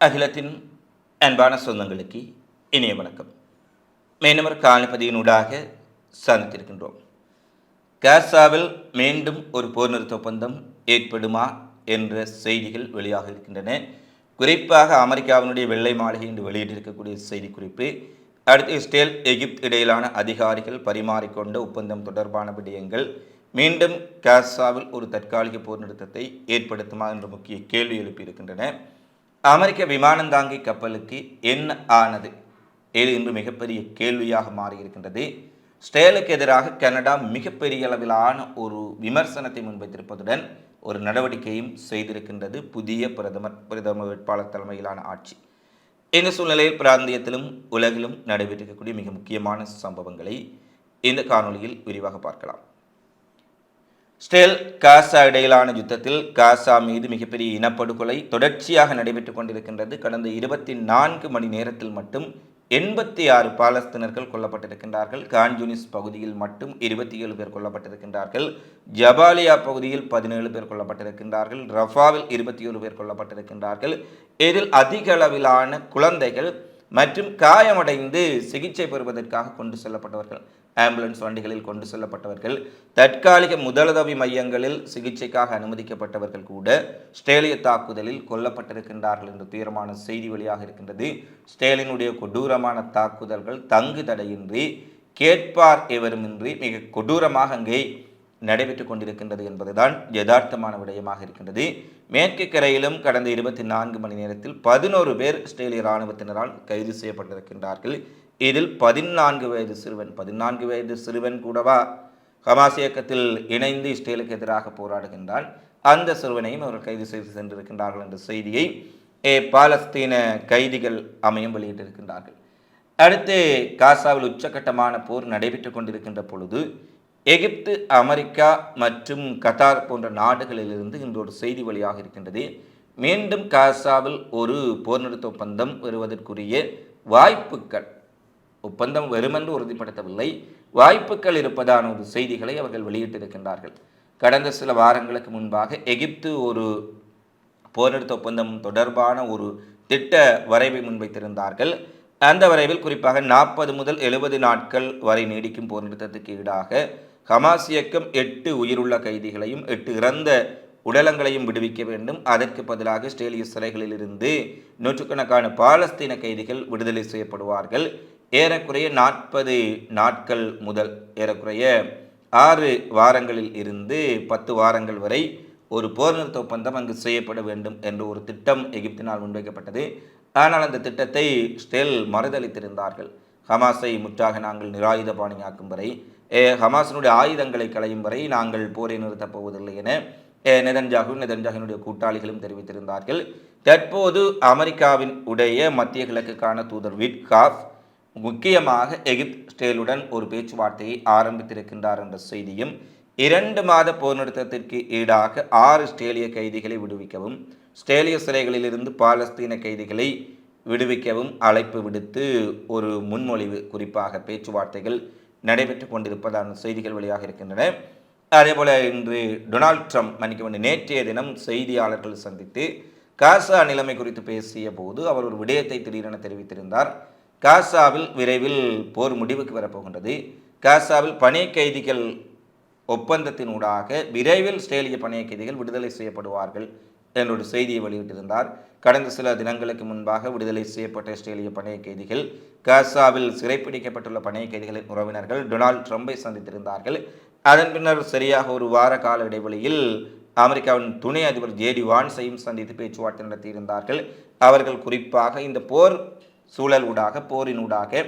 அகிலத்தின் அன்பான சொந்தங்களுக்கு இனிய வணக்கம். மேனவர் காலப்பதியினூடாக சந்தித்திருக்கின்றோம். காசாவில் மீண்டும் ஒரு போர் நிறுத்த ஒப்பந்தம் ஏற்படுமா என்ற செய்திகள் வெளியாக இருக்கின்றன. குறிப்பாக அமெரிக்காவினுடைய வெள்ளை மாளிகை என்று வெளியிட்டிருக்கக்கூடிய செய்தி குறிப்பு அடுத்து இஸ்ரேல் எகிப்த் இடையிலான அதிகாரிகள் பரிமாறிக்கொண்ட ஒப்பந்தம் தொடர்பான விடயங்கள் மீண்டும் காசாவில் ஒரு தற்காலிக போர் நிறுத்தத்தை ஏற்படுத்துமா என்ற முக்கிய கேள்வி எழுப்பியிருக்கின்றன. அமெரிக்க விமானந்தாங்கி கப்பலுக்கு என்ன ஆனது? இது இன்று மிகப்பெரிய கேள்வியாக மாறியிருக்கின்றது. ஸ்டேலுக்கு எதிராக கனடா மிகப்பெரிய அளவிலான ஒரு விமர்சனத்தை முன்வைத்திருப்பதுடன் ஒரு நடவடிக்கையும் செய்திருக்கின்றது புதிய பிரதமர் பிரதமர் வேட்பாளர் தலைமையிலான ஆட்சி. இந்த சூழ்நிலையில் பிராந்தியத்திலும் உலகிலும் நடைபெற்றிருக்கக்கூடிய மிக முக்கியமான சம்பவங்களை இந்த காணொளியில் விரிவாக பார்க்கலாம். ஸ்டேல் காசா இடையிலான யுத்தத்தில் காசா மீது மிகப்பெரிய இனப்படுகொலை தொடர்ச்சியாக நடைபெற்றுக் கொண்டிருக்கின்றது. கடந்த இருபத்தி நான்கு மணி நேரத்தில் மட்டும் எண்பத்தி ஆறு பாலஸ்தீனர்கள் கொல்லப்பட்டிருக்கின்றார்கள். கான்ஜூனிஸ் பகுதியில் மட்டும் இருபத்தி ஏழு பேர் கொல்லப்பட்டிருக்கின்றார்கள். ஜபாலியா பகுதியில் பதினேழு பேர் கொல்லப்பட்டிருக்கின்றார்கள். ரஃபாவில் இருபத்தி ஏழு பேர் கொல்லப்பட்டிருக்கின்றார்கள். இதில் அதிக அளவிலான குழந்தைகள் மற்றும் காயமடைந்து சிகிச்சை பெறுவதற்காக கொண்டு செல்லப்பட்டவர்கள். ஆம்புலன்ஸ் வண்டிகளில் கொண்டு செல்லப்பட்டவர்கள் தற்காலிக முதலுதவி மையங்களில் சிகிச்சைக்காக அனுமதிக்கப்பட்டவர்கள் கூட ஸ்டேலிய தாக்குதலில் கொல்லப்பட்டிருக்கின்றார்கள் என்ற துயரமான செய்தி வழியாக இருக்கின்றது. ஸ்டேலினுடைய கொடூரமான தாக்குதல்கள் தங்கு தடையின்றி கேட்பார் எவருமின்றி மிக கொடூரமாக அங்கே நடைபெற்றுக் கொண்டிருக்கின்றது என்பதுதான் யதார்த்தமான விடயமாக இருக்கின்றது. மேற்கு கரையிலும் கடந்த இருபத்தி நான்கு மணி நேரத்தில் பதினோரு பேர் இஸ்ரேலிய இராணுவத்தினரால் கைது செய்யப்பட்டிருக்கின்றார்கள். இதில் பதினான்கு வயது சிறுவன் பதினான்கு வயது சிறுவன் கூடவா? ஹமாஸ் இயக்கத்தில் இணைந்து இஸ்ரேலுக்கு எதிராக போராடுகின்றான். அந்த சிறுவனையும் அவர்கள் கைது செய்து சென்றிருக்கின்றார்கள் என்ற செய்தியை ஏ பாலஸ்தீன கைதிகள் அமையும் வெளியிட்டிருக்கின்றார்கள். அடுத்து காசாவில் உச்சகட்டமான போர் நடைபெற்றுக் கொண்டிருக்கின்ற பொழுது எகிப்து அமெரிக்கா மற்றும் கத்தார் போன்ற நாடுகளிலிருந்து இன்று ஒரு செய்தி வழியாக இருக்கின்றது. மீண்டும் காசாவில் ஒரு போர் நிறுத்த ஒப்பந்தம் வருவதற்குரிய வாய்ப்புகள் ஒப்பந்தம் வெறுமென்று உறுதிப்படுத்தவில்லை. வாய்ப்புகள் இருப்பதான ஒரு செய்திகளை அவர்கள் வெளியிட்டிருக்கின்றார்கள். கடந்த சில வாரங்களுக்கு முன்பாக எகிப்து ஒரு போரெடுத்த ஒப்பந்தம் தொடர்பான ஒரு திட்ட வரைவை முன்வைத்திருந்தார்கள். அந்த வரைவில் குறிப்பாக நாற்பது முதல் எழுபது நாட்கள் வரை நீடிக்கும் போர் நிறுத்தத்துக்கு ஈடாக ஹமாஸ் இயக்கம் எட்டு உயிருள்ள கைதிகளையும் எட்டு இறந்த உடலங்களையும் விடுவிக்க வேண்டும். அதற்கு பதிலாக இஸ்ரேலிய சிறைகளிலிருந்து நூற்றுக்கணக்கான பாலஸ்தீன கைதிகள் விடுதலை செய்யப்படுவார்கள். ஏறக்குறைய நாற்பது நாட்கள் முதல் ஏறக்குறைய ஆறு வாரங்களில் இருந்து பத்து வாரங்கள் வரை ஒரு போர் நிறுத்த ஒப்பந்தம் அங்கு செய்யப்பட வேண்டும் என்ற ஒரு திட்டம் எகிப்தினால் முன்வைக்கப்பட்டது. ஆனால் அந்த திட்டத்தை ஸ்டெல் மறுதளித்திருந்தார்கள். ஹமாஸை முற்றாக நாங்கள் நிராயுதபாணியாக்கும் வரை ஹமாஸினுடைய ஆயுதங்களை களையும் வரை நாங்கள் போரை நிறுத்தப் போவதில்லை என நெதன்ஜாகு நெதன்ஜாகினுடைய கூட்டாளிகளும் தெரிவித்திருந்தார்கள். தற்போது அமெரிக்காவின் உடைய மத்திய கிழக்குக்கான தூதர் விட் காஃப் முக்கியமாக எகிப்த் ஸ்டேலுடன் ஒரு பேச்சுவார்த்தையை ஆரம்பித்திருக்கின்றார் என்ற செய்தியும் இரண்டு மாத போர் நிறுத்தத்திற்கு ஈடாக ஆறு ஸ்டேலிய கைதிகளை விடுவிக்கவும் ஸ்டேலிய சிறைகளிலிருந்து பாலஸ்தீன கைதிகளை விடுவிக்கவும் அழைப்பு விடுத்து ஒரு முன்மொழிவு குறிப்பாக பேச்சுவார்த்தைகள் நடைபெற்று கொண்டிருப்பதான செய்திகள் வெளியாக இருக்கின்றன. அதேபோல இன்று டொனால்ட் ட்ரம்ப் மன்னிக்க வேண்டும் நேற்றைய தினம் செய்தியாளர்கள் சந்தித்து காசா நிலைமை குறித்து பேசிய போது அவர் ஒரு விடயத்தை திடீரென தெரிவித்திருந்தார். காசாவில் விரைவில் போர் முடிவுக்கு வரப்போகின்றது. காசாவில் பணி கைதிகள் ஒப்பந்தத்தினூடாக விரைவில் ஸ்டேலிய பணைய கைதிகள் விடுதலை செய்யப்படுவார்கள் என்ற ஒரு செய்தியை வெளியிட்டிருந்தார். கடந்த சில தினங்களுக்கு முன்பாக விடுதலை செய்யப்பட்ட இஸ்ரேலிய பணைய கைதிகள் காசாவில் சிறைப்பிடிக்கப்பட்டுள்ள பணைய கைதிகளின் உறவினர்கள் டொனால்ட் ட்ரம்பை சந்தித்திருந்தார்கள். அதன் பின்னர் சரியாக ஒரு வார கால இடைவெளியில் அமெரிக்காவின் துணை அதிபர் ஜேடி வான்ஸையும் சந்தித்து பேச்சுவார்த்தை நடத்தியிருந்தார்கள். அவர்கள் குறிப்பாக இந்த போர் சூழல் ஊடாக போரின் ஊடாக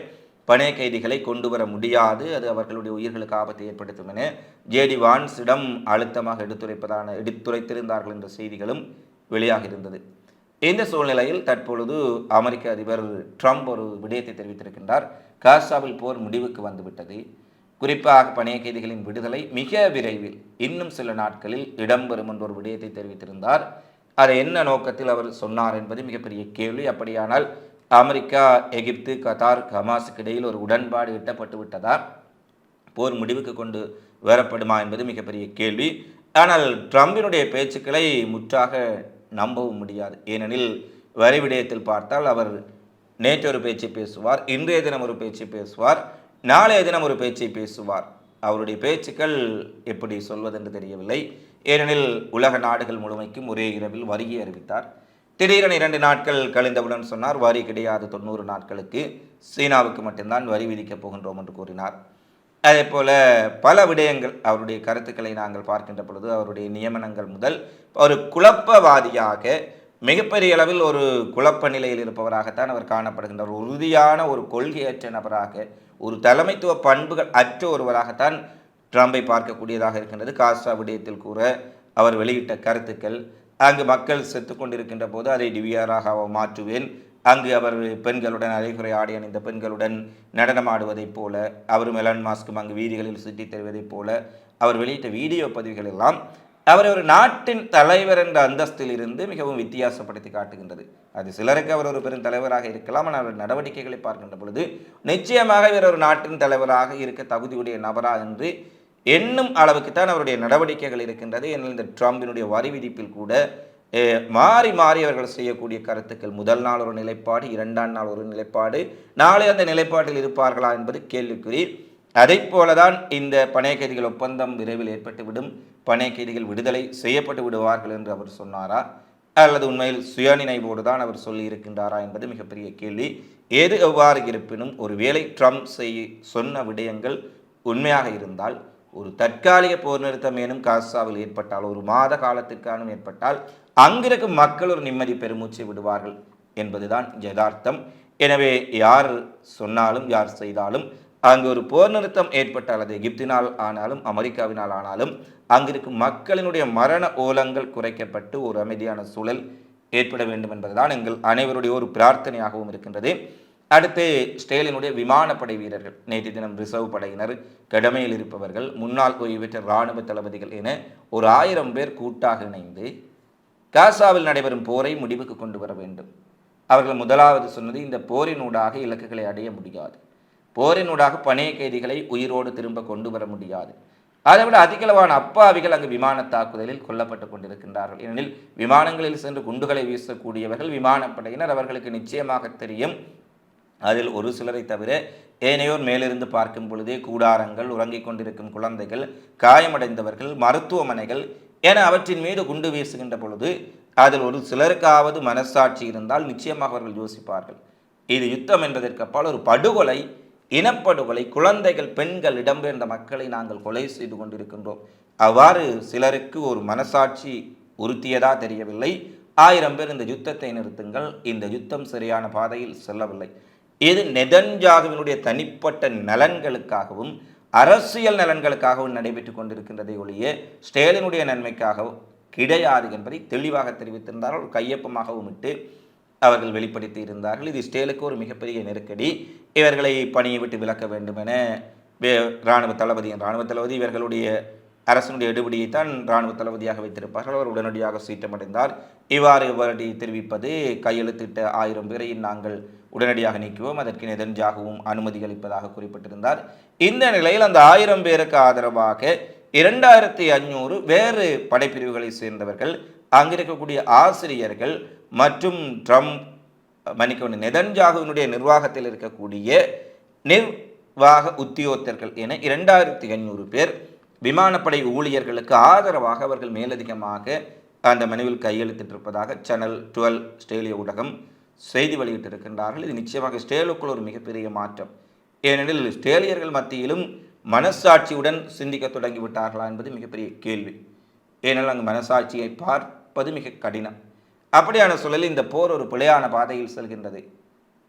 பணைய கைதிகளை கொண்டு வர முடியாது. அது அவர்களுடைய உயிர்களுக்கு ஆபத்தை ஏற்படுத்தும் என ஜேடி வான்ஸிடம் அழுத்தமாக எடுத்துரைப்பதான எடுத்துரைத்திருந்தார்கள் என்ற செய்திகளும் வெளியாக இருந்தது. இந்த சூழ்நிலையில் தற்பொழுது அமெரிக்க அதிபர் ட்ரம்ப் ஒரு விடயத்தை தெரிவித்திருக்கின்றார். காசாவில் போர் முடிவுக்கு வந்துவிட்டது. குறிப்பாக பணைய கைதிகளின் விடுதலை மிக விரைவில் இன்னும் சில நாட்களில் இடம்பெறும் என்ற ஒரு விடயத்தை தெரிவித்திருந்தார். அதை என்ன நோக்கத்தில் அவர் சொன்னார் என்பது மிகப்பெரிய கேள்வி. அப்படியானால் அமெரிக்கா எகிப்து கத்தார் ஹமாஸுக்கு இடையில் ஒரு உடன்பாடு எட்டப்பட்டு விட்டதா? போர் முடிவுக்கு கொண்டு வரப்படுமா என்பது மிகப்பெரிய கேள்வி. ஆனால் ட்ரம்பினுடைய பேச்சுக்களை முற்றாக நம்பவும் முடியாது. ஏனெனில் வரி விடயத்தில் பார்த்தால் அவர் நேற்று ஒரு பேச்சு பேசுவார் இன்றைய தினம் ஒரு பேச்சு பேசுவார் நாளைய தினம் ஒரு பேச்சை பேசுவார். அவருடைய பேச்சுக்கள் எப்படி சொல்வதென்று தெரியவில்லை. ஏனெனில் உலக நாடுகள் முழுமைக்கும் ஒரே இரவில் வரியை அறிவித்தார். திடீரென இரண்டு நாட்கள் கழிந்தவுடன் சொன்னார் வரி கிடையாது தொண்ணூறு நாட்களுக்கு சீனாவுக்கு மட்டும்தான் வரி விதிக்கப் போகின்றோம் என்று கூறினார். அதே போல பல விடயங்கள் அவருடைய கருத்துக்களை நாங்கள் பார்க்கின்ற பொழுது அவருடைய நியமனங்கள் முதல் ஒரு குழப்பவாதியாக மிகப்பெரிய அளவில் ஒரு குழப்ப நிலையில் இருப்பவராகத்தான் அவர் காணப்படுகின்றார். உறுதியான ஒரு கொள்கையற்ற நபராக ஒரு தலைமைத்துவ பண்புகள் அற்ற ஒருவராகத்தான் ட்ரம்பை பார்க்கக்கூடியதாக இருக்கின்றது. காஸ்டா விடயத்தில் கூற அவர் வெளியிட்ட கருத்துக்கள் அங்கு மக்கள் செத்து கொண்டிருக்கின்ற போது அதை டிவியராக மாற்றுவேன். அங்கு அவர் பெண்களுடன் அரைகுறை ஆடை அணிந்த பெண்களுடன் நடனமாடுவதைப் போல அவர் மெலன் மாஸ்க்கும் அங்கு வீதிகளில் சுற்றித் தருவதைப் போல அவர் வெளியிட்ட வீடியோ பதிவுகள் எல்லாம் அவர் ஒரு நாட்டின் தலைவர் என்ற அந்தஸ்தில் இருந்து மிகவும் வித்தியாசப்படுத்தி காட்டுகின்றது. அது சிலருக்கு அவர் ஒரு பெரும் தலைவராக இருக்கலாம் ஆனால் அவர் நடவடிக்கைகளை பார்க்கின்ற பொழுது நிச்சயமாக இவர் ஒரு நாட்டின் தலைவராக இருக்க தகுதியுடைய நபரா என்று என்னும் அளவுக்கு தான் அவருடைய நடவடிக்கைகள் இருக்கின்றது. ஏனெனில் இந்த ட்ரம்பினுடைய வரி விதிப்பில் கூட மாறி மாறி அவர்கள் செய்யக்கூடிய கருத்துக்கள் முதல் நாள் ஒரு நிலைப்பாடு இரண்டாம் நாள் ஒரு நிலைப்பாடு நாளை அந்த நிலைப்பாட்டில் இருப்பார்களா என்பது கேள்விக்குறி. அதைப் போலதான் இந்த பணைய கைதிகள் ஒப்பந்தம் விரைவில் ஏற்பட்டுவிடும். பணைய கைதிகள் விடுதலை செய்யப்பட்டு விடுவார்கள் என்று அவர் சொன்னாரா? அல்லது உண்மையில் சுயநினைவோடு தான் அவர் சொல்லி இருக்கின்றாரா என்பது மிகப்பெரிய கேள்வி. எது எவ்வாறு இருப்பினும் ஒருவேளை ட்ரம்ப் செய் சொன்ன விடயங்கள் உண்மையாக இருந்தால் ஒரு தற்காலிக போர் நிறுத்தம் ஏனும் காசாவில் ஏற்பட்டால் ஒரு மாத காலத்திற்கானும் ஏற்பட்டால் அங்கிருக்கும் மக்கள் ஒரு நிம்மதி பெருமூச்சு விடுவார்கள் என்பதுதான் யதார்த்தம். எனவே யார் சொன்னாலும் யார் செய்தாலும் அங்கு ஒரு போர் நிறுத்தம் ஏற்பட்டால் அது எகிப்தினால் ஆனாலும் அமெரிக்காவினால் ஆனாலும் அங்கிருக்கும் மக்களினுடைய மரண ஓலங்கள் குறைக்கப்பட்டு ஒரு அமைதியான சூழல் ஏற்பட வேண்டும் என்பதுதான் எங்கள் அனைவருடைய ஒரு பிரார்த்தனையாகவும் இருக்கின்றது. அடுத்து ஸ்டேலினுடைய விமானப்படை வீரர்கள். நேற்று தினம் ரிசர்வ் படையினர் கடமையில் இருப்பவர்கள் முன்னாள் ஓய்வு பெற்ற இராணுவ தளபதிகள் என ஒரு ஆயிரம் பேர் கூட்டாக இணைந்து காசாவில் நடைபெறும் போரை முடிவுக்கு கொண்டு வர வேண்டும். அவர்கள் முதலாவது சொன்னது இந்த போரினூடாக இலக்குகளை அடைய முடியாது. போரினூடாக பணைய கைதிகளை உயிரோடு திரும்ப கொண்டு வர முடியாது. அதைவிட அதிகளவான அப்பாவிகள் அங்கு விமான தாக்குதலில் கொல்லப்பட்டு கொண்டிருக்கின்றார்கள். ஏனெனில் விமானங்களில் சென்று குண்டுகளை வீசக்கூடியவர்கள் விமானப்படையினர் அவர்களுக்கு நிச்சயமாக தெரியும் அதில் ஒரு சிலரை தவிர ஏனையோர் மேலிருந்து பார்க்கும் பொழுதே கூடாரங்கள் உறங்கிக் கொண்டிருக்கும் குழந்தைகள் காயமடைந்தவர்கள் மருத்துவமனைகள் என அவற்றின் மீது குண்டு வீசுகின்ற பொழுது அதில் ஒரு சிலருக்காவது மனசாட்சி இருந்தால் நிச்சயமாக அவர்கள் யோசிப்பார்கள். இது யுத்தம் என்பதற்கு அப்பால் ஒரு படுகொலை இனப்படுகொலை குழந்தைகள் பெண்கள் இடம்பெயர்ந்த மக்களை நாங்கள் கொலை செய்து கொண்டிருக்கின்றோம். அவ்வாறு சிலருக்கு ஒரு மனசாட்சி உறுத்தியதா தெரியவில்லை. ஆயிரம் பேர் இந்த யுத்தத்தை நிறுத்துங்கள். இந்த யுத்தம் சரியான பாதையில் செல்லவில்லை. இது நெதன்ஜாகுவினுடைய தனிப்பட்ட நலன்களுக்காகவும் அரசியல் நலன்களுக்காகவும் நடைபெற்று கொண்டிருக்கின்றதை ஒழிய ஸ்டேலினுடைய நன்மைக்காகவும் கிடையாது என்பதை தெளிவாக தெரிவித்திருந்தார்கள். கையொப்பமாகவும் இட்டு அவர்கள் வெளிப்படுத்தி இருந்தார்கள். இது ஸ்டேலுக்கு ஒரு மிகப்பெரிய நெருக்கடி. இவர்களை பணியை விட்டு விலக்க வேண்டும் என வே- இராணுவ தளபதியின் இராணுவ தளபதி இவர்களுடைய அரசனுடைய எடுபடியைத்தான் இராணுவ தளபதியாக வைத்திருப்பார்கள். அவர் உடனடியாக சீற்றமடைந்தார் இவ்வாறு இவரடி தெரிவிப்பது கையெழுத்திட்ட ஆயிரம் பேரையும் நாங்கள் உடனடியாக நீக்குவோம். அதற்கு நெதன்ஜாகவும் அனுமதி அளிப்பதாக குறிப்பிட்டிருந்தார். இந்த நிலையில் அந்த ஆயிரம் பேருக்கு ஆதரவாக இரண்டாயிரத்தி ஐநூறு வேறு படைப்பிரிவுகளை சேர்ந்தவர்கள் அங்கிருக்கக்கூடிய ஆசிரியர்கள் மற்றும் ட்ரம்ப் மன்னிக்கணும் நெதன்ஜாகுவினுடைய நிர்வாகத்தில் இருக்கக்கூடிய நிர்வாக உத்தியோகத்தர்கள் என இரண்டாயிரத்தி ஐநூறு பேர் விமானப்படை ஊழியர்களுக்கு ஆதரவாக அவர்கள் மேலதிகமாக அந்த மனுவில் கையெழுத்திட்டிருப்பதாக சேனல் டுவெல் ஸ்டேலிய ஊடகம் செய்தி வெளியிட்டிருக்கின்றார்கள். இது நிச்சயமாக ஸ்டேலுக்குள் ஒரு மிகப்பெரிய மாற்றம். ஏனெனில் ஸ்டேலியர்கள் மத்தியிலும் மனசாட்சியுடன் சிந்திக்க தொடங்கி விட்டார்களா என்பது மிகப்பெரிய கேள்வி. ஏனெனில் அங்கு மனசாட்சியை பார்ப்பது மிக கடினம். அப்படியான சூழலில் இந்த போர் ஒரு பிழையான பாதையில் செல்கின்றது.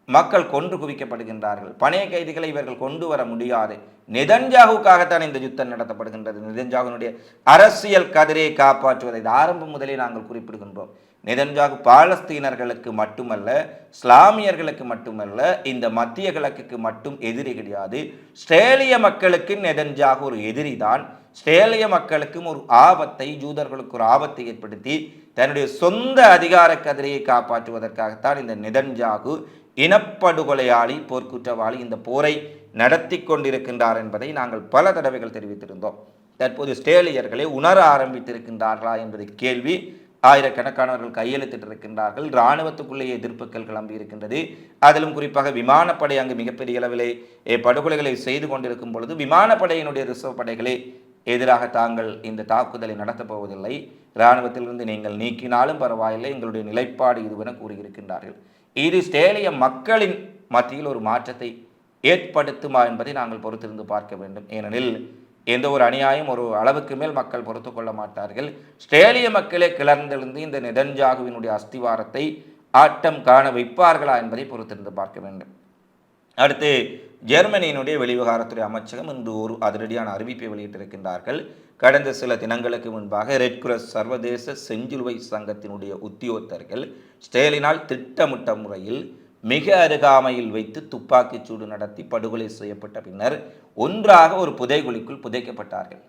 மக்கள் கொன்று குவிக்கப்படுகின்றார்கள். பணைய கைதிகளை இவர்கள் கொண்டு வர முடியாது. நிதன்ஜாகுக்காகத்தான் இந்த யுத்தம் நடத்தப்படுகின்றது. நிதன்ஜாகுனுடைய அரசியல் கதிரையை காப்பாற்றுவதை ஆரம்பம் முதலே நாங்கள் குறிப்பிடுகின்றோம். நெதன்ஜாகு பாலஸ்தீனர்களுக்கு மட்டுமல்ல இஸ்லாமியர்களுக்கு மட்டுமல்ல இந்த மத்திய கிழக்குக்கு மட்டும் எதிரி கிடையாது. ஸ்ட்ரேலிய மக்களுக்கு நெதன்ஜாகு ஒரு எதிரி தான் ஸ்ட்ரேலிய மக்களுக்கும் ஒரு ஆபத்தை ஜூதர்களுக்கு ஒரு ஆபத்தை ஏற்படுத்தி தன்னுடைய சொந்த அதிகார கதிரையை காப்பாற்றுவதற்காகத்தான் இந்த நிதன்ஜாகு இனப்படுகொலையாளி போர்க்குற்றவாளி இந்த போரை நடத்தி கொண்டிருக்கின்றார் என்பதை நாங்கள் பல தடவைகள் தெரிவித்திருந்தோம். தற்போது ஸ்டேலியர்களை உணர ஆரம்பித்திருக்கின்றார்களா என்பது கேள்வி. ஆயிரக்கணக்கானவர்கள் கையெழுத்திட்டிருக்கின்றார்கள் இராணுவத்துக்குள்ளேயே எதிர்ப்புகள் கிளம்பி இருக்கின்றது. அதிலும் குறிப்பாக விமானப்படை அங்கு மிகப்பெரிய அளவிலே படுகொலைகளை செய்து கொண்டிருக்கும் பொழுது விமானப்படையினுடைய ரிசர்வ் படைகளே எதிராக தாங்கள் இந்த தாக்குதலை நடத்தப் போவதில்லை. இராணுவத்திலிருந்து நீங்கள் நீக்கினாலும் பரவாயில்லை. எங்களுடைய நிலைப்பாடு இதுவென கூறியிருக்கின்றார்கள். இது ஸ்டேலிய மக்களின் மத்தியில் ஒரு மாற்றத்தை ஏற்படுத்துமா என்பதை நாங்கள் பொறுத்திருந்து பார்க்க வேண்டும். ஏனெனில் எந்த ஒரு அநியாயம் ஒரு அளவுக்கு மேல் மக்கள் பொறுத்து கொள்ள மாட்டார்கள். ஸ்ட்ரேலிய மக்களே கிளர்ந்தெழுந்து இந்த நெதன்ஜாகுவினுடைய அஸ்திவாரத்தை ஆட்டம் காண வைப்பார்களா என்பதை பொறுத்திருந்து பார்க்க வேண்டும். அடுத்து ஜெர்மனியினுடைய வெளிவிவகாரத்துறை அமைச்சகம் இன்று ஒரு அதிரடியான அறிவிப்பை வெளியிட்டிருக்கின்றார்கள். கடந்த சில தினங்களுக்கு முன்பாக ரெட் கிராஸ் சர்வதேச செஞ்சிலுவை சங்கத்தினுடைய உத்தியோகத்தர்கள் ஸ்டேலினால் திட்டமிட்ட முறையில் மிக அருகாமையில் வைத்து துப்பாக்கிச் சூடு நடத்தி படுகொலை செய்யப்பட்ட பின்னர் ஒன்றாக ஒரு புதைகுழிக்குள் புதைக்கப்பட்டார்கள்.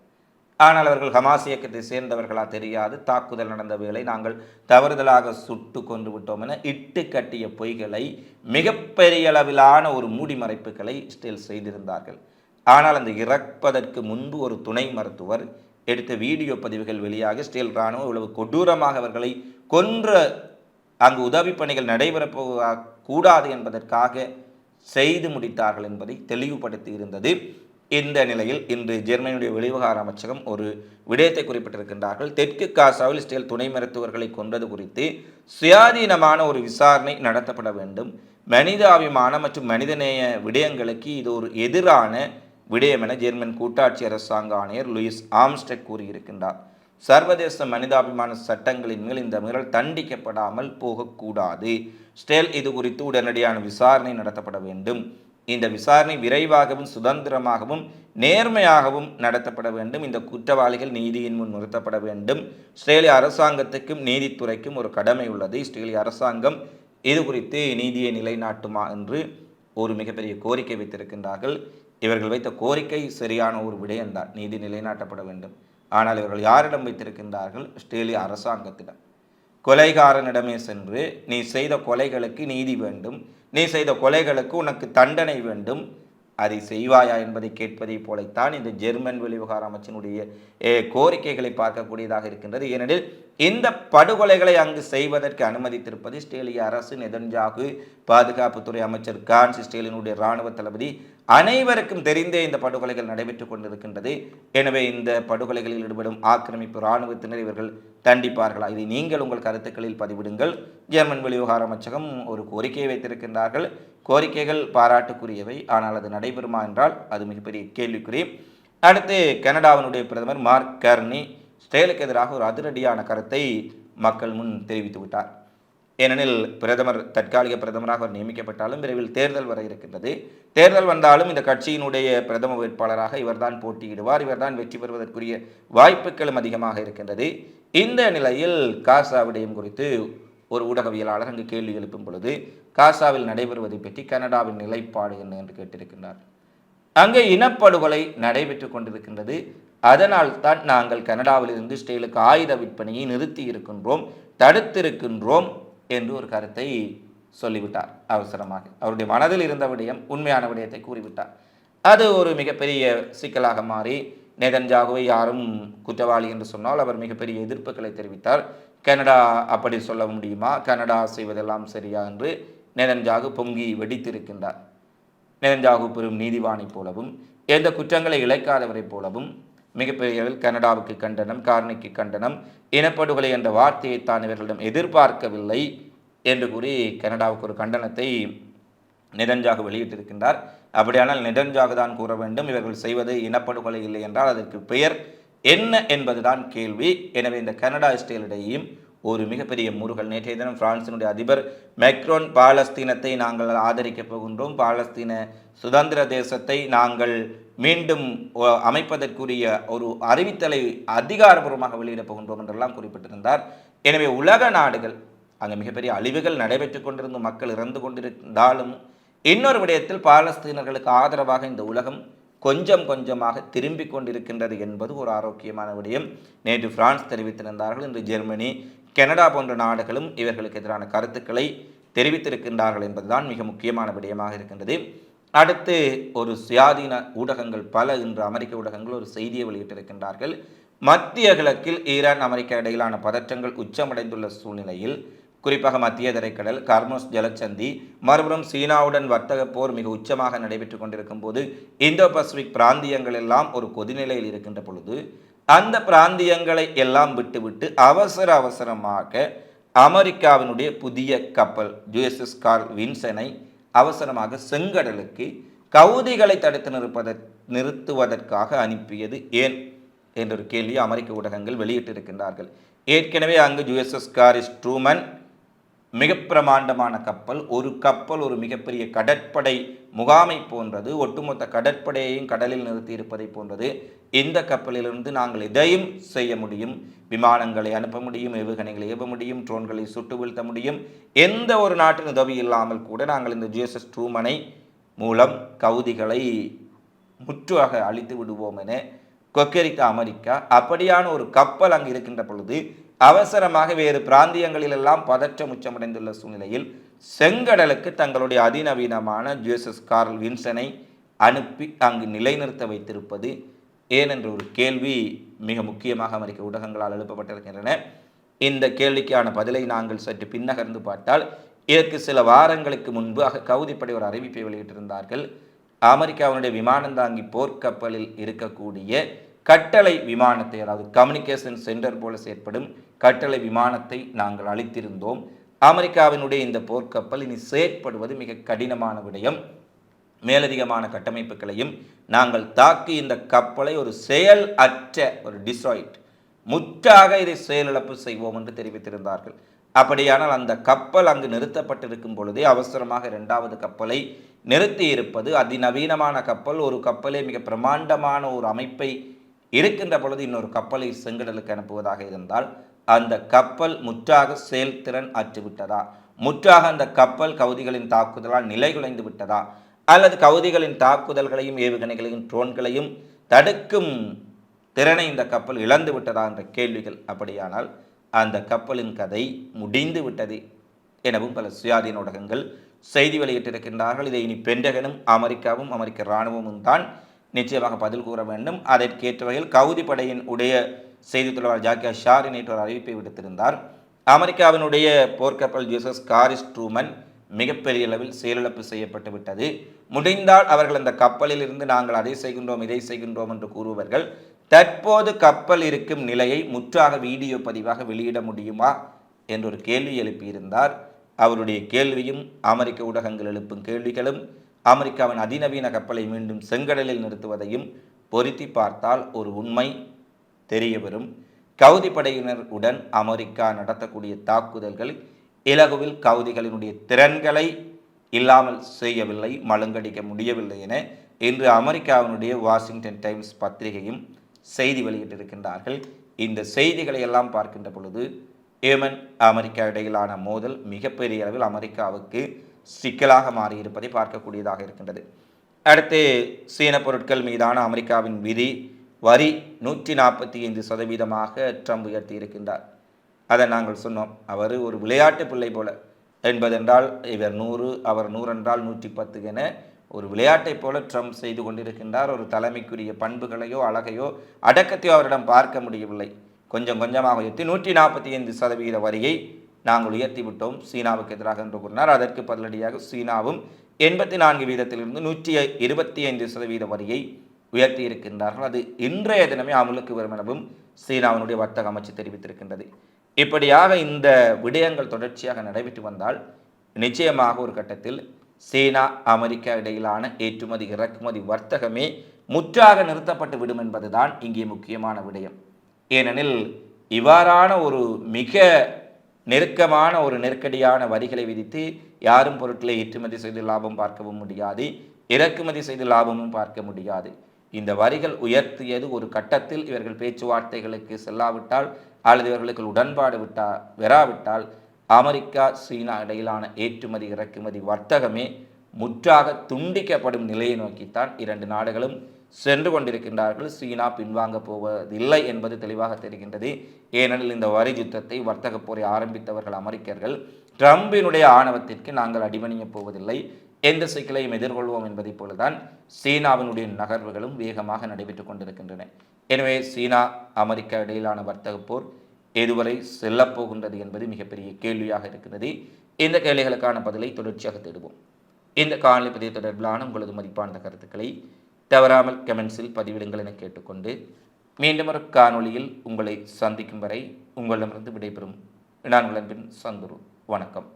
ஆனால் அவர்கள் ஹமாஸ் இயக்கத்தை சேர்ந்தவர்களா தெரியாது. தாக்குதல் நடந்த வேளை நாங்கள் தவறுதலாக சுட்டு கொண்டு விட்டோம் என இட்டு கட்டிய பொய்களை மிகப்பெரிய அளவிலான ஒரு மூடி மறைப்புகளை ஸ்டில் செய்திருந்தார்கள். ஆனால் அந்த இறப்பதற்கு முன்பு ஒரு துணை மருத்துவர் எடுத்த வீடியோ பதிவுகள் வெளியாக ஸ்டீல் ராணுவம் இவ்வளவு கொடூரமாக அவர்களை கொன்ற அங்கு உதவி பணிகள் நடைபெறப்போக கூடாது என்பதற்காக செய்து முடித்தார்கள் என்பதை தெளிவுபடுத்தி இருந்தது. இந்த நிலையில் இன்று ஜெர்மனியுடைய வெளிவகார அமைச்சகம் ஒரு விடயத்தை குறிப்பிட்டிருக்கின்றார்கள். தெற்கு காசாவில் இஸ்ரேல் துணை மருத்துவர்களை கொன்றது குறித்து சுயாதீனமான ஒரு விசாரணை நடத்தப்பட வேண்டும். மனிதாபிமான மற்றும் மனிதநேய விடயங்களுக்கு இது ஒரு எதிரான விடயம் என ஜெர்மன் கூட்டாட்சி அரசாங்க ஆணையர் லூயிஸ் ஆம்ஸ்டெக் கூறியிருக்கின்றார். சர்வதேச மனிதாபிமான சட்டங்களின் மேல் இந்த மீறல் தண்டிக்கப்படாமல் போகக்கூடாது. ஸ்டேல் இது குறித்து உடனடியான விசாரணை நடத்தப்பட வேண்டும். இந்த விசாரணை விரைவாகவும் சுதந்திரமாகவும் நேர்மையாகவும் நடத்தப்பட வேண்டும். இந்த குற்றவாளிகள் நீதியின் முன் நிறுத்தப்பட வேண்டும். இஸ்ரேலிய அரசாங்கத்துக்கும் நீதித்துறைக்கும் ஒரு கடமை உள்ளது. இஸ்ரேலிய அரசாங்கம் இது குறித்து நீதியை நிலைநாட்டுமா என்று ஒரு மிகப்பெரிய கோரிக்கை வைத்திருக்கின்றார்கள். இவர்கள் வைத்த கோரிக்கை சரியான ஒரு விடயம்தான். நீதி நிலைநாட்டப்பட வேண்டும். ஆனால் இவர்கள் யாரிடம் வைத்திருக்கின்றார்கள்? ஆஸ்திரேலிய அரசாங்கத்திடம். கொலைகாரனிடமே சென்று நீ செய்த கொலைகளுக்கு நீதி வேண்டும். நீ செய்த கொலைகளுக்கு உனக்கு தண்டனை வேண்டும். அதை செய்வாயா? என்பதை கேட்பதைப் போலத்தான் இந்த ஜெர்மன் வெளிவிவகார அமைச்சினுடைய கோரிக்கைகளை பார்க்கக்கூடியதாக இருக்கின்றது. ஏனெனில் இந்த படுகொலைகளை அங்கு செய்வதற்கு அனுமதித்திருப்பது இஸ்ரேலிய அரசு நெதன்ஜாகு பாதுகாப்புத்துறை அமைச்சர் கான்ஸ் இஸ்ரேலினுடைய இராணுவ தளபதி அனைவருக்கும் தெரிந்தே இந்த படுகொலைகள் நடைபெற்றுக் கொண்டிருக்கின்றது. எனவே இந்த படுகொலைகளில் ஈடுபடும் ஆக்கிரமிப்பு இராணுவத்தினர் இவர்கள் தண்டிப்பார்களா? இதை நீங்கள் உங்கள் கருத்துக்களில் பதிவிடுங்கள். ஜெர்மன் வெளிவிவகார அமைச்சகம் ஒரு கோரிக்கையை வைத்திருக்கின்றார்கள். கோரிக்கைகள் பாராட்டுக்குரியவை. ஆனால் அது நடைபெறுமா என்றால் அது மிகப்பெரிய கேள்விக்குறி. அடுத்து கனடாவினுடைய பிரதமர் மார்க் கர்னி ஸ்டேலுக்கு எதிராக ஒரு அதிரடியான கருத்தை மக்கள் முன் தெரிவித்து விட்டார். ஏனெனில் பிரதமர் தற்காலிக பிரதமராக அவர் நியமிக்கப்பட்டாலும் விரைவில் தேர்தல் வர இருக்கின்றது. தேர்தல் வந்தாலும் இந்த கட்சியினுடைய பிரதம வேட்பாளராக இவர்தான் போட்டியிடுவார். இவர்தான் வெற்றி பெறுவதற்குரிய வாய்ப்புகளும் அதிகமாக இருக்கின்றது. இந்த நிலையில் காசா விடயம் குறித்து ஒரு ஊடகவியலாளர் அங்கு கேள்வி எழுப்பும் பொழுது காசாவில் நடைபெறுவதை பற்றி கனடாவின் நிலைப்பாடு என்ன என்று கேட்டிருக்கின்றார். அங்கே இனப்படுகொலை நடைபெற்று கொண்டிருக்கின்றது. அதனால் தான் நாங்கள் கனடாவிலிருந்து ஸ்டேலுக்கு ஆயுத விற்பனையை நிறுத்தி இருக்கின்றோம் தடுத்திருக்கின்றோம். என்று ஒரு கருத்தை சொல்லிவிட்டார். அவசரமாக. அவருடைய மனதில் இருந்த விடயம் உண்மையான விடயத்தை கூறிவிட்டார். அது ஒரு மிகப்பெரிய சிக்கலாக மாறி நேதன்ஜாகுவை யாரும் குற்றவாளி என்று சொன்னால் அவர் மிகப்பெரிய எதிர்ப்புகளை தெரிவித்தார். கனடா அப்படி சொல்ல முடியுமா? கனடா செய்வதெல்லாம் சரியா என்று நெதன்ஜாகு பொங்கி வெடித்திருக்கின்றார். நேதன்ஜாகு பெரும் நீதிவானைப் போலவும் எந்த குற்றங்களை இழைக்காதவரைப் போலவும் மிகப்பெரிய அளவில் கனடாவுக்கு கண்டனம் காரணிக்கு கண்டனம் இனப்படுகொலை என்ற வார்த்தையை தான் இவர்களிடம் எதிர்பார்க்கவில்லை. என்று கூறி கனடாவுக்கு ஒரு கண்டனத்தை நெதன்ஜாகு வெளியிட்டிருக்கின்றார். அப்படியானால் நெதன்ஜாகு தான் கூற வேண்டும். இவர்கள் செய்வது இனப்படுகொலை இல்லை என்றால் அதற்கு பெயர் என்ன என்பதுதான் கேள்வி. எனவே இந்த கனடா இஸ்ரேலிடையும் ஒரு மிகப்பெரிய முருகல் நேற்றைய தினம் பிரான்சினுடைய அதிபர் மெக்ரோன் பாலஸ்தீனத்தை நாங்கள் ஆதரிக்கப் போகின்றோம். பாலஸ்தீன சுதந்திர தேசத்தை நாங்கள் மீண்டும் அமைப்பதற்குரிய ஒரு அறிவித்தலை அதிகாரபூர்வமாக வெளியிடப் போகின்றோம் என்றெல்லாம் குறிப்பிட்டிருந்தார். எனவே உலக நாடுகள் அங்கே மிகப்பெரிய அழிவுகள் நடைபெற்று கொண்டிருந்த மக்கள் இறந்து கொண்டிருந்தாலும் இன்னொரு விடயத்தில் பாலஸ்தீனர்களுக்கு ஆதரவாக இந்த உலகம் கொஞ்சம் கொஞ்சமாக திரும்பிக் கொண்டிருக்கின்றது என்பது ஒரு ஆரோக்கியமான விடயம். நேற்று பிரான்ஸ் தெரிவித்திருந்தார்கள். இன்று ஜெர்மனி கனடா போன்ற நாடுகளும் இவர்களுக்கு எதிரான கருத்துக்களை தெரிவித்திருக்கின்றார்கள் என்பதுதான் மிக முக்கியமான விடயமாக இருக்கின்றது. அடுத்து ஒரு சுயாதீன ஊடகங்கள் பல இன்று அமெரிக்க ஊடகங்கள் ஒரு செய்தியை வெளியிட்டிருக்கின்றார்கள். மத்திய கிழக்கில் ஈரான் அமெரிக்கா இடையிலான பதற்றங்கள் உச்சமடைந்துள்ள சூழ்நிலையில் குறிப்பாக மத்திய தரைக்கடல் கார்மோஸ் ஜலச்சந்தி மறுபுறம் சீனாவுடன் வர்த்தக போர் மிக உச்சமாக நடைபெற்றுக் கொண்டிருக்கும் போது இந்தோ பசிபிக் பிராந்தியங்கள் எல்லாம் ஒரு கொதிநிலையில் இருக்கின்ற பொழுது அந்த பிராந்தியங்களை எல்லாம் விட்டுவிட்டு அவசர அவசரமாக அமெரிக்காவினுடைய புதிய கப்பல் ஜூஎஸ்எஸ் கார்ல் வின்சனை அவசரமாக செங்கடலுக்கு கவுதிகளை தடுத்து நிறுப்பத நிறுத்துவதற்காக அனுப்பியது ஏன்? என்ற ஒரு கேள்வி அமெரிக்க ஊடகங்கள் வெளியிட்டிருக்கின்றார்கள். ஏற்கனவே அங்கு யுஎஸ்எஸ் காரிஸ் ட்ரூமன் மிக பிரமாண்டமான கப்பல் ஒரு கப்பல் ஒரு மிகப்பெரிய கடற்படை முகாமை போன்றது ஒட்டுமொத்த கடற்படையையும் கடலில் நிறுத்தி இருப்பதை போன்றது. இந்த கப்பலிலிருந்து நாங்கள் இதையும் செய்ய முடியும். விமானங்களை அனுப்ப முடியும் ஏவுகணைகளை ஏவ முடியும் ட்ரோன்களை சுட்டு வீழ்த்த முடியும். எந்த ஒரு நாட்டின் உதவி இல்லாமல் கூட நாங்கள் இந்த ஜிஎஸ்எஸ் ட்ரூமனை மூலம் கவுதிகளை முற்றுவாக அழித்து விடுவோம் என கொக்கரித்த அமெரிக்கா அப்படியான ஒரு கப்பல் அங்கு இருக்கின்ற பொழுது அவசரமாக வேறு பிராந்தியங்களிலெல்லாம் பதற்றம் உச்சமடைந்துள்ள சூழ்நிலையில் செங்கடலுக்கு தங்களுடைய அதிநவீனமான ஜூசஸ் கார்ல் வின்சனை அனுப்பி அங்கு நிலைநிறுத்த வைத்திருப்பது ஏனென்ற ஒரு கேள்வி மிக முக்கியமாக அமெரிக்க ஊடகங்களால் எழுப்பப்பட்டிருக்கின்றன. இந்த கேள்விக்கான பதிலை நாங்கள் சற்று பின்னகர்ந்து பார்த்தால் இதற்கு சில வாரங்களுக்கு முன்பு கவுதிப்படை ஒரு அறிவிப்பை வெளியிட்டிருந்தார்கள். அமெரிக்காவினுடைய விமானந்தாங்கி போர்க்கப்பலில் இருக்கக்கூடிய கட்டளை விமானத்தை அதாவது கம்யூனிகேஷன் சென்டர் போல செயற்படும் கட்டளை விமானத்தை நாங்கள் அளித்திருந்தோம். அமெரிக்காவினுடைய இந்த போர்க்கப்பல் இனி செயற்படுவது மிக கடினமான விடயம். மேலதிகமான கட்டமைப்புகளையும் நாங்கள் தாக்கி இந்த கப்பலை ஒரு செயல் அற்ற ஒரு டிசாய்ட் முற்றாக இதை செயலிழப்பு செய்வோம் என்று தெரிவித்திருந்தார்கள். அப்படியானால் அந்த கப்பல் அங்கு நிறுத்தப்பட்டிருக்கும் பொழுதே அவசரமாக இரண்டாவது கப்பலை நிறுத்தி இருப்பது அதிநவீனமான கப்பல் ஒரு கப்பலே மிக பிரமாண்டமான ஒரு அமைப்பை இருக்கின்ற பொழுது இன்னொரு கப்பலை செங்கடலுக்கு அனுப்புவதாக இருந்தால் அந்த கப்பல் முற்றாக செயல்திறன் அற்றுவிட்டதா? முற்றாக அந்த கப்பல் கவுதிகளின் தாக்குதலால் நிலைகுலைந்து விட்டதா? அல்லது கவுதிகளின் தாக்குதல்களையும் ஏவுகணைகளையும் ட்ரோன்களையும் தடுக்கும் திறனை இந்த கப்பல் இழந்து விட்டதா என்ற கேள்விகள் அப்படியானால் அந்த கப்பலின் கதை முடிந்து விட்டது எனவும் பல சுயாதீன ஊடகங்கள் செய்தி வெளியிட்டிருக்கின்றார்கள். இதை இனி பெண்டகனும் அமெரிக்காவும் அமெரிக்க இராணுவமும் தான் நிச்சயமாக பதில் கூற வேண்டும். அதற்கேற்ற வகையில் கவுதி படையின் உடைய செய்தி தொடர்பாளர் ஜாக்கியா ஷாரி நேற்று ஒரு அறிவிப்பை விடுத்திருந்தார். அமெரிக்காவினுடைய போர்க்கப்பல் ஜூசஸ் காரிஸ் ட்ரூமன் மிகப்பெரிய அளவில் செயலிழப்பு செய்யப்பட்டு விட்டது. முடிந்தால் அவர்கள் அந்த கப்பலில் இருந்து நாங்கள் அதை செய்கின்றோம் இதை செய்கின்றோம் என்று கூறுவார்கள் தற்போது கப்பல் இருக்கும் நிலையை முற்றாக வீடியோ பதிவாக வெளியிட முடியுமா என்று ஒரு கேள்வி எழுப்பியிருந்தார். அவருடைய கேள்வியும் அமெரிக்க ஊடகங்கள் எழுப்பும் கேள்விகளும் அமெரிக்காவின் அதிநவீன கப்பலை மீண்டும் செங்கடலில் நிறுத்துவதையும் பொருத்தி பார்த்தால் ஒரு உண்மை தெரியவரும். கவுதி படையினர் உடன் அமெரிக்கா நடத்தக்கூடிய தாக்குதல்கள் இலகுவில் கவுதிகளினுடைய திறன்களை இல்லாமல் செய்யவில்லை மழுங்கடிக்க முடியவில்லை என இன்று அமெரிக்காவினுடைய வாஷிங்டன் டைம்ஸ் பத்திரிகையும் செய்தி வெளியிட்டிருக்கின்றார்கள். இந்த செய்திகளை எல்லாம் பார்க்கின்ற பொழுது ஏமன் அமெரிக்கா இடையிலான மோதல் மிகப்பெரிய அளவில் அமெரிக்காவுக்கு சிக்கலாக மாறியிருப்பதை பார்க்கக்கூடியதாக இருக்கின்றது. அடுத்து சீன பொருட்கள் மீதான அமெரிக்காவின் விதி வரி நூற்றி நாற்பத்தி ஐந்து சதவீதமாக ட்ரம்ப் உயர்த்தி இருக்கின்றார் அதை நாங்கள் சொன்னோம். அவர் ஒரு விளையாட்டு பிள்ளை போல. என்பதென்றால் இவர் நூறு அவர் நூறென்றால் நூற்றி பத்து என ஒரு விளையாட்டை போல ட்ரம்ப் செய்து கொண்டிருக்கின்றார். ஒரு தலைமைக்குரிய பண்புகளையோ அழகையோ அடக்கத்தையோ அவரிடம் பார்க்க முடியவில்லை. கொஞ்சம் கொஞ்சமாக உயர்த்தி நூற்றி நாற்பத்தி ஐந்து சதவீத வரியை நாங்கள் உயர்த்திவிட்டோம் சீனாவுக்கு எதிராக என்று கூறினார். அதற்கு பதிலடியாக சீனாவும் எண்பத்தி நான்கு வீதத்திலிருந்து நூற்றி இருபத்தி ஐந்து சதவீத வரியை உயர்த்தி இருக்கின்றார்கள். அது இன்றைய தினமே அமலுக்கு வரும் எனவும் சீனாவினுடைய வர்த்தக அமைச்சு தெரிவித்திருக்கின்றது. இப்படியாக இந்த விடயங்கள் தொடர்ச்சியாக நடைபெற்று வந்தால் நிச்சயமாக ஒரு கட்டத்தில் சீனா அமெரிக்கா இடையிலான ஏற்றுமதி இறக்குமதி வர்த்தகமே முற்றாக நிறுத்தப்பட்டு விடும் என்பதுதான் இங்கே முக்கியமான விடயம். ஏனெனில் இவ்வாறான ஒரு மிக நெருக்கமான ஒரு நெருக்கடியான வரிகளை விதித்து யாரும் பொருட்களை ஏற்றுமதி செய்து லாபம் பார்க்கவும் முடியாது இறக்குமதி செய்து லாபமும் பார்க்க முடியாது. இந்த வரிகள் உயர்த்தியது ஒரு கட்டத்தில் இவர்கள் பேச்சுவார்த்தைகளுக்கு செல்லாவிட்டால் அல்லது இவர்களுக்கு உடன்பாடு விட்டா வெறாவிட்டால் அமெரிக்கா சீனா இடையிலான ஏற்றுமதி இறக்குமதி வர்த்தகமே முற்றாக துண்டிக்கப்படும் நிலையை நோக்கித்தான் இரண்டு நாடுகளும் சென்று கொண்டிருக்கின்றார்கள். சீனா பின்வாங்க போவதில்லை என்பது தெளிவாக தெரிகின்றது. ஏனெனில் இந்த வரி யுத்தத்தை வர்த்தக போரை ஆரம்பித்தவர்கள் அமெரிக்கர்கள் ட்ரம்பினுடைய ஆணவத்திற்கு நாங்கள் அடிபணியப் போவதில்லை. எந்த சிக்கலையும் எதிர்கொள்வோம் என்பதைப் போலதான் சீனாவினுடைய நகர்வுகளும் வேகமாக நடைபெற்றுக் கொண்டிருக்கின்றன. எனவே சீனா அமெரிக்கா இடையிலான வர்த்தக போர் எதுவரை செல்லப்போகின்றது என்பது மிகப்பெரிய கேள்வியாக இருக்கிறது. இந்த கேள்விகளுக்கான பதிலை தொடர்ச்சியாக தேடுவோம். இந்த காணொலி பதிவு தொடர்பிலான உங்களது மதிப்பான கருத்துக்களை தவறாமல் கமெண்ட்ஸில் பதிவிடுங்கள் என கேட்டுக்கொண்டு மீண்டும் ஒரு காணொளியில் உங்களை சந்திக்கும் வரை உங்களிடமிருந்து விடைபெறும். நான் உங்கள் சந்துரு. வணக்கம்.